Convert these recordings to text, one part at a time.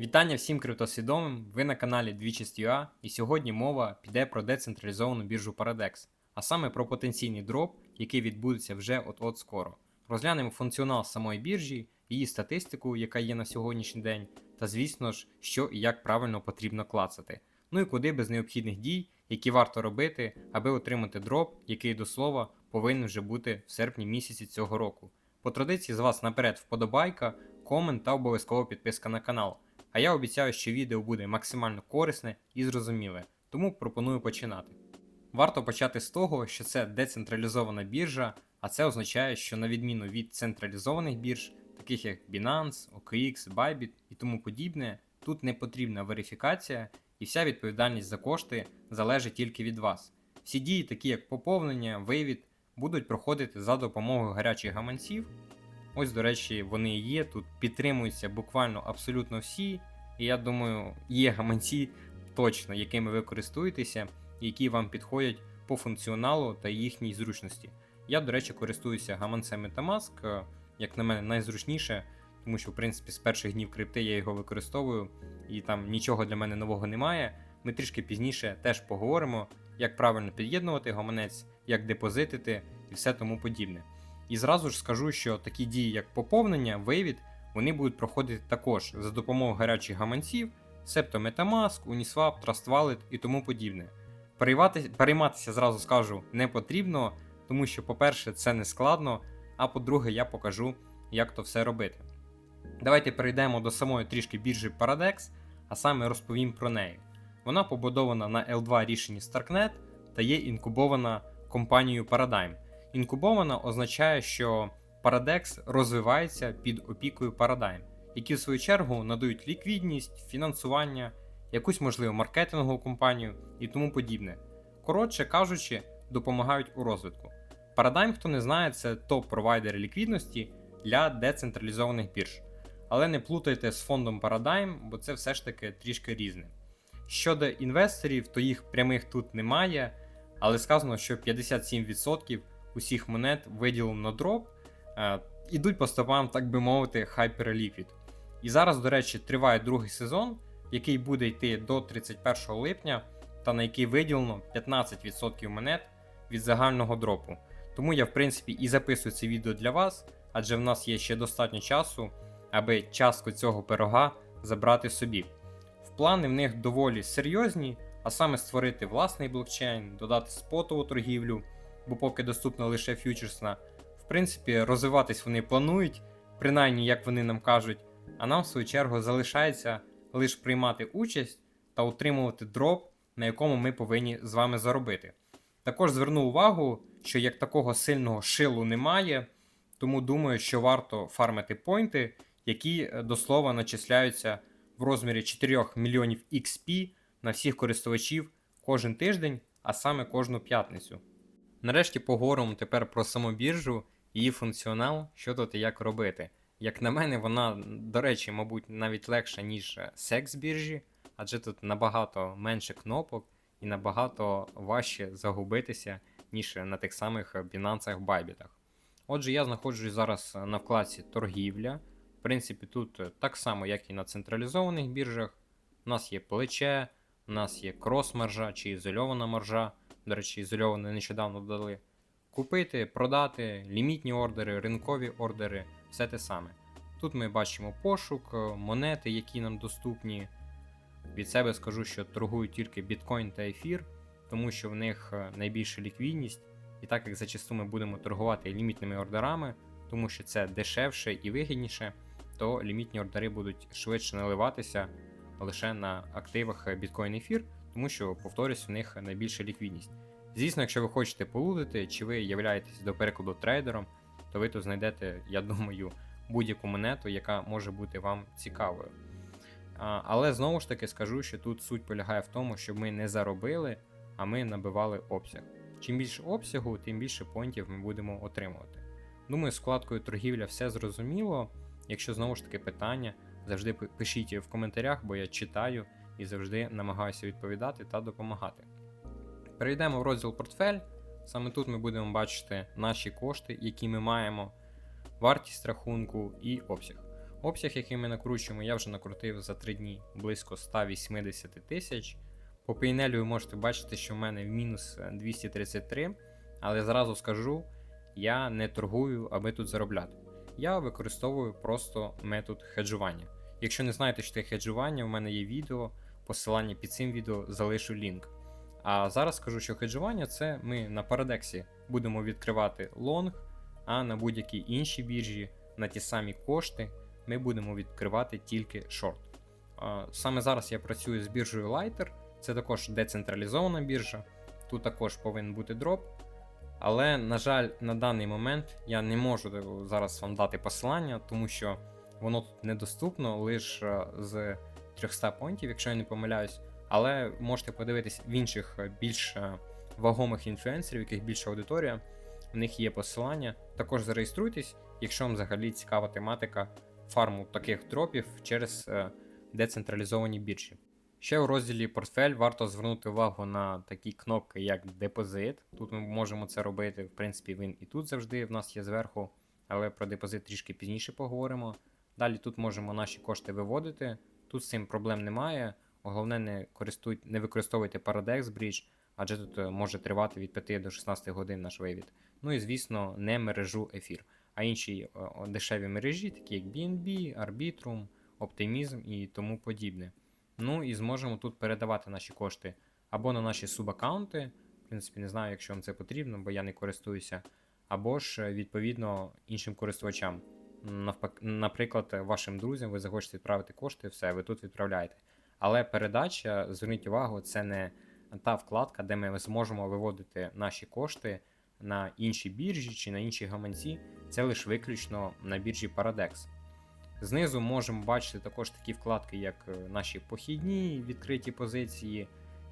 Вітання всім криптосвідомим. Ви на каналі Двічість.ua і сьогодні мова піде про децентралізовану біржу Paradex, а саме про потенційний дроп, який відбудеться вже от-от скоро. Розглянемо функціонал самої біржі, її статистику, яка є на сьогоднішній день, та звісно ж, що і як правильно потрібно клацати. Ну і куди без необхідних дій, які варто робити, аби отримати дроп, який до слова повинен вже бути в серпні місяці цього року. По традиції з вас наперед вподобайка, комент та обов'язково підписка на канал. А я обіцяю, що відео буде максимально корисне і зрозуміле, тому пропоную починати. Варто почати з того, що це децентралізована біржа, а це означає, що на відміну від централізованих бірж, таких як Binance, OKX, Bybit і тому подібне, тут не потрібна верифікація і вся відповідальність за кошти залежить тільки від вас. Всі дії, такі як поповнення, вивід, будуть проходити за допомогою гарячих гаманців. Ось, до речі, вони і є. Тут підтримуються буквально абсолютно всі. І я думаю, є гаманці точно, якими ви користуєтеся, які вам підходять по функціоналу та їхній зручності. Я, до речі, користуюся гаманцем Metamask, е, як на мене, найзручніше, тому що, в принципі, з перших днів крипти я його використовую, і там нічого для мене нового немає. Ми трішки пізніше теж поговоримо, як правильно під'єднувати гаманець, як депозитити і все тому подібне. І зразу ж скажу, що такі дії, як поповнення, вивід, вони будуть проходити також за допомогою гарячих гаманців, себто Metamask, Uniswap, Trust Wallet і тому подібне. Перейматися, перейматися зразу скажу не потрібно, тому що, по-перше, це не складно, а по-друге, я покажу, як то все робити. Давайте перейдемо до самої трішки біржі Paradex, а саме розповім про неї. Вона побудована на L2 рішенні Starknet та є інкубована компанією Paradigm. Інкубована означає, що Paradex розвивається під опікою Paradigm, які в свою чергу надають ліквідність, фінансування, якусь можливу маркетингову компанію і тому подібне. Коротше кажучи, допомагають у розвитку. Paradigm, хто не знає, це топ-провайдер ліквідності для децентралізованих бірж. Але не плутайте з фондом Paradigm, бо це все ж таки трішки різне. Щодо інвесторів, то їх прямих тут немає, але сказано, що 57% усіх монет виділено на дроп, ідуть по стопам, так би мовити, Hyperliquid. І зараз, до речі, триває другий сезон, який буде йти до 31 липня, та на який виділено 15% монет від загального дропу. Тому я, в принципі, і записую це відео для вас, адже в нас є ще достатньо часу, аби частку цього пирога забрати собі. В плани в них доволі серйозні, а саме створити власний блокчейн, додати спотову торгівлю бо поки доступна лише фьючерсна. В принципі, розвиватись вони планують, принаймні як вони нам кажуть, а нам в свою чергу залишається лише приймати участь та утримувати дроп, на якому ми повинні з вами заробити. Також зверну увагу, що як такого сильного шилу немає, тому думаю, що варто фармити пойнти, які е, до слова начисляються в розмірі 4 мільйонів XP на всіх користувачів кожен тиждень, а саме кожну п'ятницю. Нарешті поговоримо тепер про саму біржу, її функціонал, що тут і як робити. Як на мене, вона, до речі, мабуть, навіть легша, ніж секс біржі, адже тут набагато менше кнопок і набагато важче загубитися, ніж на тих самих Binance, Bybit. Отже, я знаходжусь зараз на вкладці торгівля. В принципі, тут так само, як і на централізованих біржах. У нас є плече, у нас є крос-маржа чи ізольована маржа до речі, ізольоване нещодавно додали. Купити, продати, лімітні ордери, ринкові ордери, все те саме. Тут ми бачимо пошук, е, монети, які нам доступні. Від себе скажу, що торгують тільки біткоін та ефір, тому що в них е, найбільша ліквідність. І так як зачасту ми будемо торгувати лімітними ордерами, тому що це дешевше і вигідніше, то лімітні ордери будуть швидше наливатися лише на активах біткоін ефір тому що, повторюсь, в них найбільша ліквідність. Звісно, якщо ви хочете полудити, чи ви являєтесь до перекладу трейдером, то ви тут знайдете, я думаю, будь-яку монету, яка може бути вам цікавою. Але знову ж таки скажу, що тут суть полягає в тому, щоб ми не заробили, а ми набивали обсяг. Чим більше обсягу, тим більше понтів ми будемо отримувати. Думаю, з вкладкою торгівля все зрозуміло. Якщо знову ж таки питання, завжди пишіть в коментарях, бо я читаю і завжди намагаюся відповідати та допомагати. Перейдемо в розділ портфель. Саме тут ми будемо бачити наші кошти, які ми маємо, вартість рахунку і обсяг. Обсяг, який ми накручуємо, я вже накрутив за 3 дні близько 180 тисяч. По пейнелю ви можете бачити, що в мене в мінус е, 233, але зразу скажу, я не торгую, аби тут заробляти. Я використовую просто метод хеджування. Якщо не знаєте, що таке хеджування, в мене є відео, посилання під цим відео залишу лінк. А зараз скажу, що хеджування це ми на Парадексі будемо відкривати лонг, а на будь-якій іншій біржі на ті самі кошти ми будемо відкривати тільки шорт. Саме зараз я працюю з біржею Lighter, це також децентралізована біржа, тут також повинен бути дроп. Але, на жаль, на даний момент я не можу зараз вам дати посилання, тому що воно тут недоступно лише з 300 понтів, якщо я не помиляюсь. Але можете подивитись в інших е, більш е, вагомих інфлюенсерів, яких більша аудиторія. В них є посилання. Також зареєструйтесь, якщо вам взагалі цікава тематика фарму таких дропів через е, децентралізовані біржі. Ще у розділі портфель варто звернути увагу на такі кнопки, як депозит. Тут ми можемо це робити. В принципі, він і тут завжди в нас є зверху, але про депозит трішки пізніше поговоримо. Далі тут можемо наші кошти виводити. Тут з цим проблем немає. Головне, не користуй... не використовуйте Paradex Bridge, адже тут е, може тривати від 5 до 16 годин наш вивід. Ну і звісно, не мережу ефір, а інші е, дешеві мережі, такі як BNB, Arbitrum, Optimism і тому подібне. Ну і зможемо тут передавати наші кошти або на наші субаккаунти. В принципі, не знаю, якщо вам це потрібно, бо я не користуюся, або ж е, відповідно іншим користувачам. Наприклад, вашим друзям ви захочете відправити кошти, все, ви тут відправляєте. Але передача, зверніть увагу, це не та вкладка, де ми зможемо виводити наші кошти на інші біржі чи на інші гаманці. Це лише виключно на біржі Paradex. Знизу можемо бачити також такі вкладки, як е, наші похідні, відкриті позиції,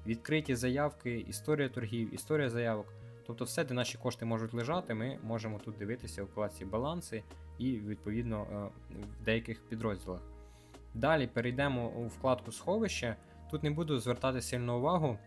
відкриті заявки, історія торгів, історія заявок. Тобто все, де наші кошти можуть лежати, ми можемо тут дивитися у вкладці баланси і відповідно е, в деяких підрозділах. Далі перейдемо у вкладку сховище. Тут не буду звертати сильну увагу,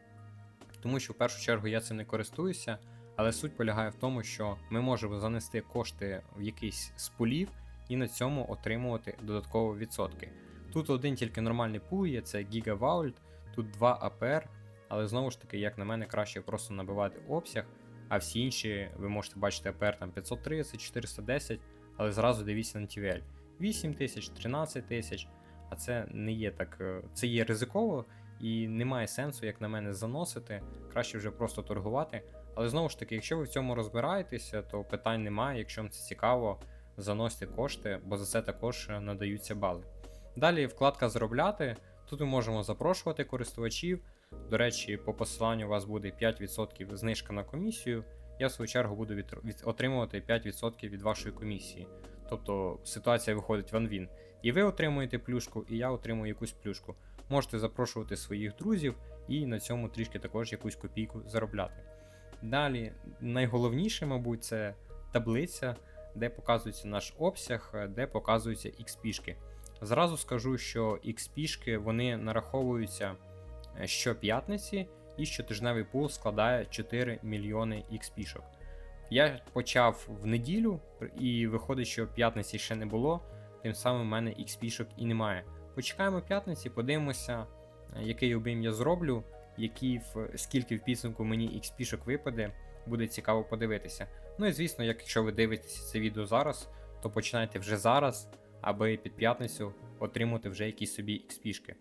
тому що в першу чергу я цим не користуюся, але суть полягає в тому, що ми можемо занести кошти в якийсь з пулів і на цьому отримувати додаткові відсотки. Тут один тільки нормальний пул є, це GigaVault, тут 2 APR, але знову ж таки, як на мене, краще просто набивати обсяг, а всі інші ви можете бачити APR там 530, 410, але зразу дивіться на TVL. 8 тисяч, 13 тисяч, а це не є так, е, це є ризиково і немає сенсу, як на мене, заносити. Краще вже просто торгувати. Але знову ж таки, якщо ви в цьому розбираєтеся, то питань немає. Якщо вам це цікаво, заносьте кошти, бо за це також е, надаються бали. Далі вкладка Заробляти. Тут ми можемо запрошувати користувачів. До речі, по посиланню у вас буде 5% знижка на комісію. Я в свою чергу буду від... отримувати 5% від вашої комісії. Тобто ситуація виходить ван-він. І ви отримуєте плюшку, і я отримую якусь плюшку. Можете запрошувати своїх друзів і на цьому трішки також якусь копійку заробляти. Далі, найголовніше, мабуть, це таблиця, де показується наш обсяг, де показуються XP-шки. Зразу скажу, що XP-шки вони нараховуються е, щоп'ятниці, і щотижневий пул складає 4 мільйони XP-шок. Я почав в неділю, і виходить, що п'ятниці ще не було, тим самим в мене XP-шок і немає. Почекаємо п'ятниці, подивимося, е, який об'єм я зроблю, які скільки в підсумку мені XP-шок випаде, буде цікаво подивитися. Ну і звісно, якщо ви дивитеся це відео зараз, то починайте вже зараз, аби під п'ятницю отримати вже якісь собі XP-шки.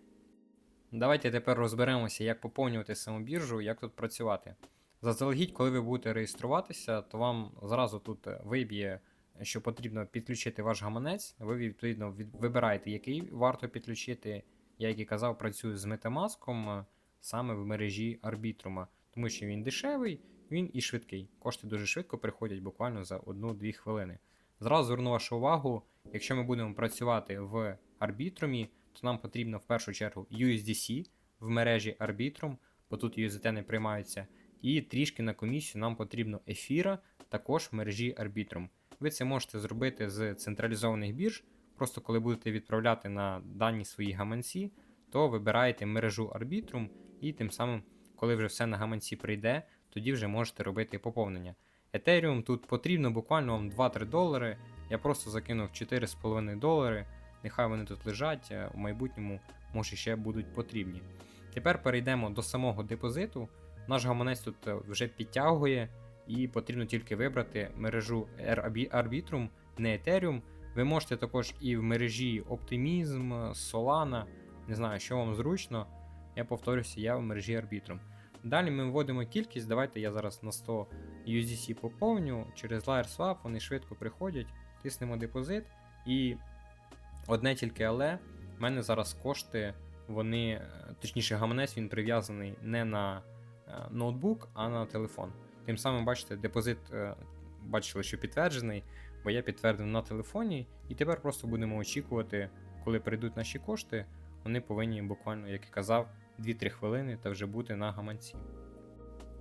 Давайте тепер розберемося, як поповнювати саму біржу, як тут працювати. Заздалегідь, коли ви будете реєструватися, то вам зразу тут виб'є, що потрібно підключити ваш гаманець. Ви відповідно від- вибираєте, який варто підключити. Я, як і казав, працюю з Metamask саме в мережі Arbitrum, тому що він дешевий, він і швидкий. Кошти дуже швидко приходять буквально за 1-2 хвилини. Зразу зверну вашу увагу, якщо ми будемо працювати в Arbitrum, то нам потрібно в першу чергу USDC в мережі Arbitrum, бо тут USDT не приймаються. І трішки на комісію нам потрібно ефіра також в мережі Arbitrum. Ви це можете зробити з централізованих бірж. Просто коли будете відправляти на дані свої гаманці, то вибираєте мережу Arbitrum, і тим самим, коли вже все на гаманці прийде, тоді вже можете робити поповнення. Ethereum тут потрібно буквально вам 2-3 долари. Я просто закинув 4,5 долари. нехай вони тут лежать, е, в майбутньому може ще будуть потрібні. Тепер перейдемо до самого депозиту. Наш гаманець тут е, вже підтягує, і потрібно тільки вибрати мережу Arbitrum, не Ethereum. Ви можете також і в мережі Optimism, Solana, не знаю, що вам зручно. Я повторюся, я в мережі Arbitrum. Далі ми вводимо кількість. Давайте я зараз на 100 USDC поповню. Через LayersWap вони швидко приходять, тиснемо депозит. І одне тільки але, в мене зараз кошти, вони, точніше, гаманець він прив'язаний не на е, ноутбук, а на телефон. Тим самим, бачите, депозит е, бачили, що підтверджений, бо я підтвердив на телефоні, і тепер просто будемо очікувати, коли прийдуть наші кошти. Вони повинні буквально, як і казав, 2-3 хвилини та вже бути на гаманці.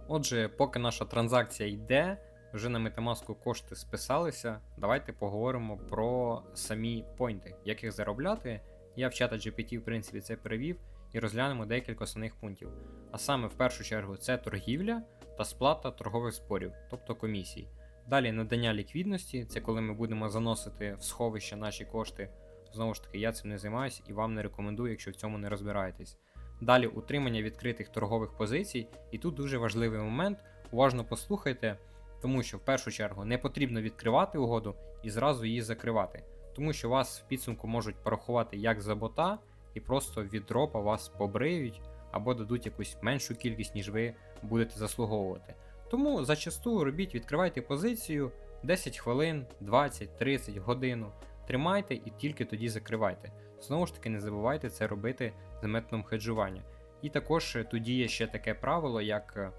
Отже, поки наша транзакція йде, вже на Metamask кошти списалися. Давайте поговоримо про самі пойнти, як їх заробляти. Я в чата GPT, в принципі, це перевів і розглянемо декілька основних пунктів. А саме, в першу чергу, це торгівля та сплата торгових зборів, тобто комісій. Далі надання ліквідності, це коли ми будемо заносити в сховище наші кошти. Знову ж таки, я цим не займаюся і вам не рекомендую, якщо в цьому не розбираєтесь. Далі утримання відкритих торгових позицій, і тут дуже важливий момент. Уважно послухайте, тому що в першу чергу не потрібно відкривати угоду і зразу її закривати, тому що вас в підсумку можуть порахувати як за бота, і просто від дропа вас побриють або дадуть якусь меншу кількість, ніж ви будете заслуговувати. Тому зачасту робіть, відкривайте позицію 10 хвилин, 20, 30 годину. Тримайте і тільки тоді закривайте. Знову ж таки, не забувайте це робити з методом хеджування. І також тоді є ще таке правило, як е,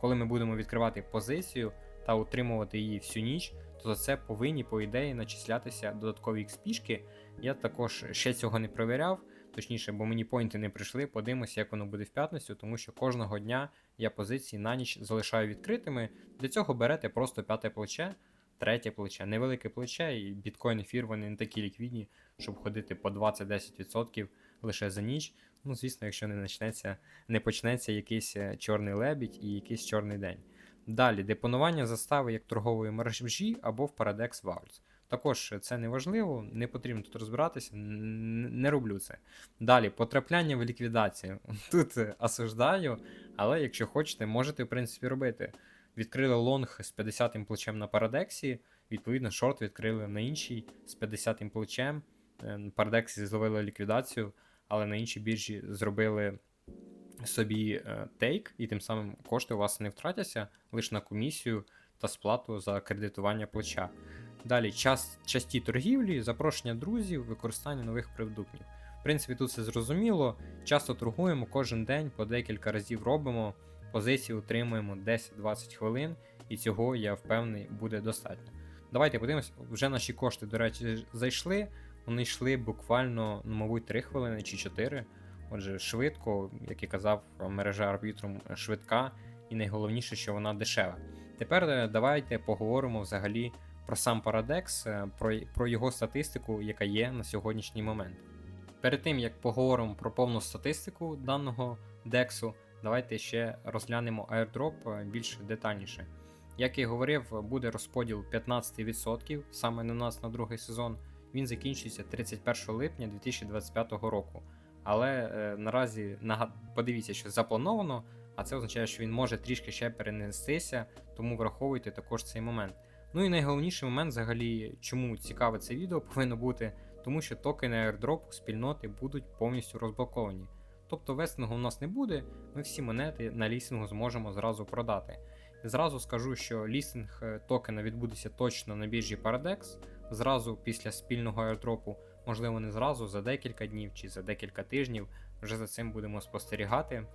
коли ми будемо відкривати позицію та утримувати її всю ніч, то за це повинні, по ідеї, начислятися додаткові XP. Я також ще цього не провіряв, точніше, бо мені поінти не прийшли. Подивимося, як воно буде в п'ятницю, тому що кожного дня я позиції на ніч залишаю відкритими. Для цього берете просто п'яте плече третє плече, невелике плече, і біткоін ефір вони не такі ліквідні, щоб ходити по 20-10% лише за ніч. Ну, звісно, якщо не почнеться, не почнеться якийсь е, чорний лебідь і якийсь чорний день. Далі депонування застави як торгової мережі або в Paradex Vaults. Також це не важливо, не потрібно тут розбиратися, не роблю це. Далі, потрапляння в ліквідацію. Тут осуждаю, але якщо хочете, можете в принципі робити. Відкрили лонг з 50-м плечем на Парадексі, відповідно, шорт відкрили на іншій з 50-м плечем. Е, Парадексі зловили ліквідацію, але на іншій біржі зробили собі е, тейк, і тим самим кошти у вас не втратяться лише на комісію та сплату за кредитування плеча. Далі час, часті торгівлі, запрошення друзів, використання нових продуктів. В принципі, тут все зрозуміло. Часто торгуємо кожен день, по декілька разів робимо позиції утримуємо 10-20 хвилин, і цього, я впевнений, буде достатньо. Давайте подивимось, вже наші кошти, до речі, зайшли. Вони йшли буквально, ну, мабуть, 3 хвилини чи 4. Отже, швидко, як і казав, мережа Arbitrum швидка, і найголовніше, що вона дешева. Тепер е, давайте поговоримо взагалі про сам Paradex, е, про, про його статистику, яка є на сьогоднішній момент. Перед тим як поговоримо про повну статистику даного DEX, давайте ще розглянемо airdrop е, більш детальніше. Як і говорив, буде розподіл 15% саме на нас на другий сезон. Він закінчується 31 липня 2025 року. Але е, наразі подивіться, що заплановано, а це означає, що він може трішки ще перенестися, тому враховуйте також цей момент. Ну і найголовніший момент, взагалі, чому цікаве це відео повинно бути, тому що токени airdrop спільноти будуть повністю розблоковані. Тобто вестингу у нас не буде, ми всі монети на лістингу зможемо зразу продати. Зразу скажу, що лістинг е, токена відбудеться точно на біржі Paradex, зразу після спільного аірдропу, можливо, не зразу, за декілька днів чи за декілька тижнів, вже за цим будемо спостерігати.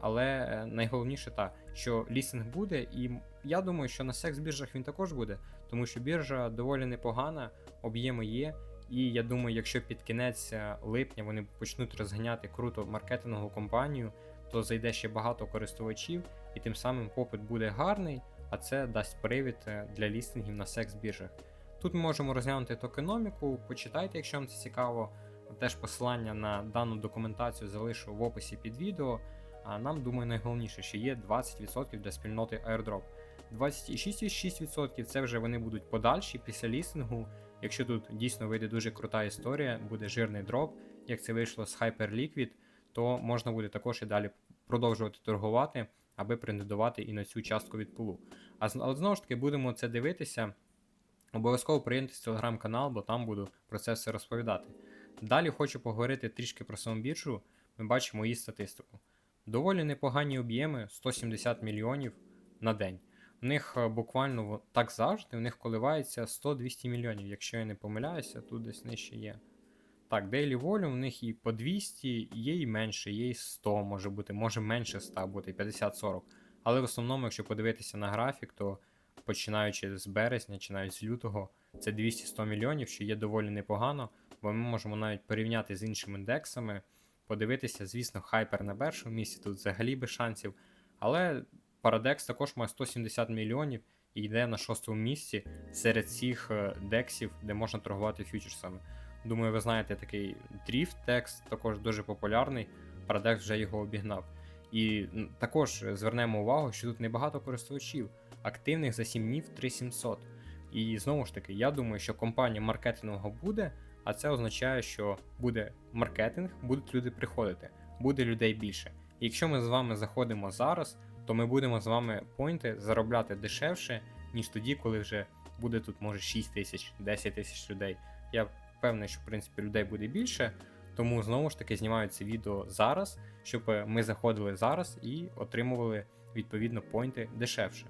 Але е, найголовніше так, що лістинг буде, і я думаю, що на секс біржах він також буде, тому що біржа доволі непогана, об'єми є. І я думаю, якщо під кінець е, липня вони почнуть розганяти круто маркетингову компанію, то зайде ще багато користувачів, і тим самим попит буде гарний, а це дасть привід е, для лістингів на секс біржах. Тут ми можемо розглянути токеноміку, почитайте, якщо вам це цікаво. Теж посилання на дану документацію залишу в описі під відео. А нам, думаю, найголовніше, що є 20% для спільноти airdrop. 26,6% це вже вони будуть подальші після лістингу. Якщо тут дійсно вийде дуже крута історія, буде жирний дроп, як це вийшло з Hyperliquid, то можна буде також і далі продовжувати торгувати, аби претендувати і на цю частку від пулу. А знову ж таки будемо це дивитися. Обов'язково приєднуйтесь в телеграм-канал, бо там буду про це все розповідати. Далі хочу поговорити трішки про саму біржу. Ми бачимо її статистику. Доволі непогані об'єми 170 мільйонів на день. У них е, буквально так завжди, у них коливається 100-200 мільйонів, якщо я не помиляюся, тут десь нижче є. Так, Daily Volume у них і по 200, є і менше, є і 100, може бути, може менше 100 бути, 50-40. Але в основному, якщо подивитися на графік, то починаючи з березня чи навіть з лютого, це 200-100 мільйонів, що є доволі непогано, бо ми можемо навіть порівняти з іншими індексами, подивитися, звісно, хайпер на першому місці, тут взагалі без шансів. Але Paradex також має 170 мільйонів і йде на шостому місці серед всіх е, дексів, де можна торгувати фьючерсами. Думаю, ви знаєте такий Drift текст, також дуже популярний. Paradex вже його обігнав. І також звернемо увагу, що тут небагато користувачів, активних за 7 днів 3700. І знову ж таки, я думаю, що компанія маркетингового буде, а це означає, що буде маркетинг, будуть люди приходити, буде людей більше. І якщо ми з вами заходимо зараз, то ми будемо з вами поінти заробляти дешевше, ніж тоді, коли вже буде тут може 6 тисяч, 10 тисяч людей. Я впевнений, що в принципі людей буде більше, тому знову ж таки знімаю це відео зараз, щоб ми заходили зараз і отримували відповідно поінти дешевше.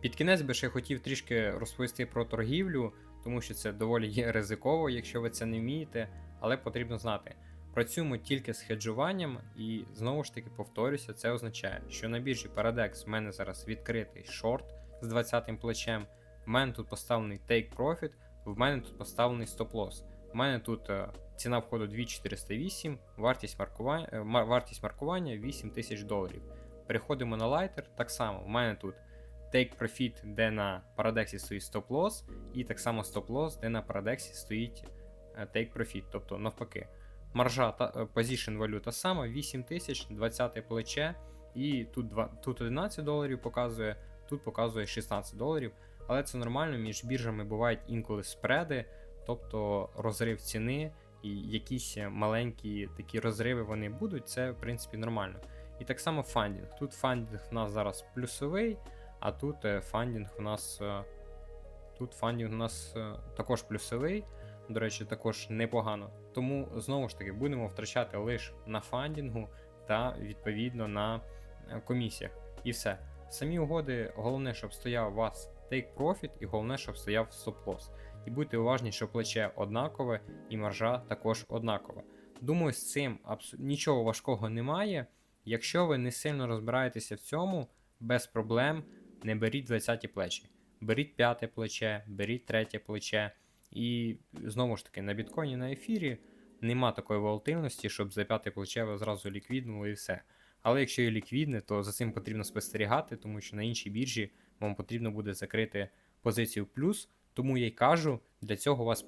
Під кінець би ще хотів трішки розповісти про торгівлю, тому що це доволі є ризиково, якщо ви це не вмієте, але потрібно знати. Працюємо тільки з хеджуванням, і знову ж таки повторюся, це означає, що на біржі Paradex в мене зараз відкритий шорт з 20 плечем, в мене тут поставлений take profit, в мене тут поставлений стоп-лосс. У мене тут е, ціна входу 2408, вартість маркування, е, мар- вартість маркування 8000 доларів. Переходимо на лайтер, так само, у мене тут Take Profit, де на Paradex стоїть стоп-лосс, і так само стоп-лосс, де на Paradex стоїть е, Take Profit, тобто навпаки. Маржа та е, position валюта сама 8000, 20 плече, і тут, два, тут 11 доларів показує, тут показує 16 доларів. Але це нормально, між біржами бувають інколи спреди, тобто розрив ціни і якісь маленькі такі розриви вони будуть, це в принципі нормально. І так само фандінг. Тут фандінг в нас зараз плюсовий, а тут е, фандінг у нас. е, Тут фандінг у нас е, також плюсовий, до речі, також непогано. Тому знову ж таки будемо втрачати лише на фандінгу та відповідно на е, комісіях. І все. Самі угоди, головне, щоб стояв у вас take profit, і головне, щоб стояв стоп-лосс. І будьте уважні, що плече однакове і маржа також однакова. Думаю, з цим абсо- нічого важкого немає. Якщо ви не сильно розбираєтеся в цьому, без проблем не беріть 20 плечі. Беріть п'яте плече, беріть третє плече. І знову ж таки, на біткоїні на ефірі нема такої волатильності, щоб за п'яте плече ви зразу ліквіднули і все. Але якщо є ліквідне, то за цим потрібно спостерігати, тому що на іншій біржі вам потрібно буде закрити позицію плюс. Тому я й кажу, для цього у вас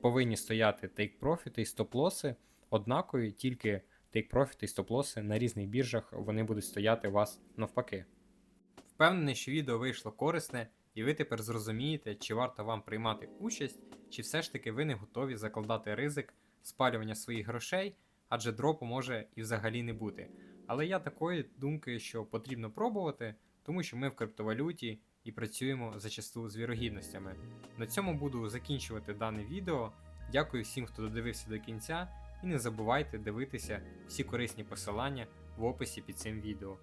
повинні стояти profit і стоп-лоси однакові, тільки profit і стоп-лоси на різних біржах вони будуть стояти у вас навпаки. Впевнений, що відео вийшло корисне, і ви тепер зрозумієте, чи варто вам приймати участь, чи все ж таки ви не готові закладати ризик спалювання своїх грошей, адже дропу може і взагалі не бути. Але я такої думки, що потрібно пробувати, тому що ми в криптовалюті і працюємо зачасту з вірогідностями. На цьому буду закінчувати дане відео. Дякую всім, хто додивився до кінця, і не забувайте дивитися всі корисні посилання в описі під цим відео.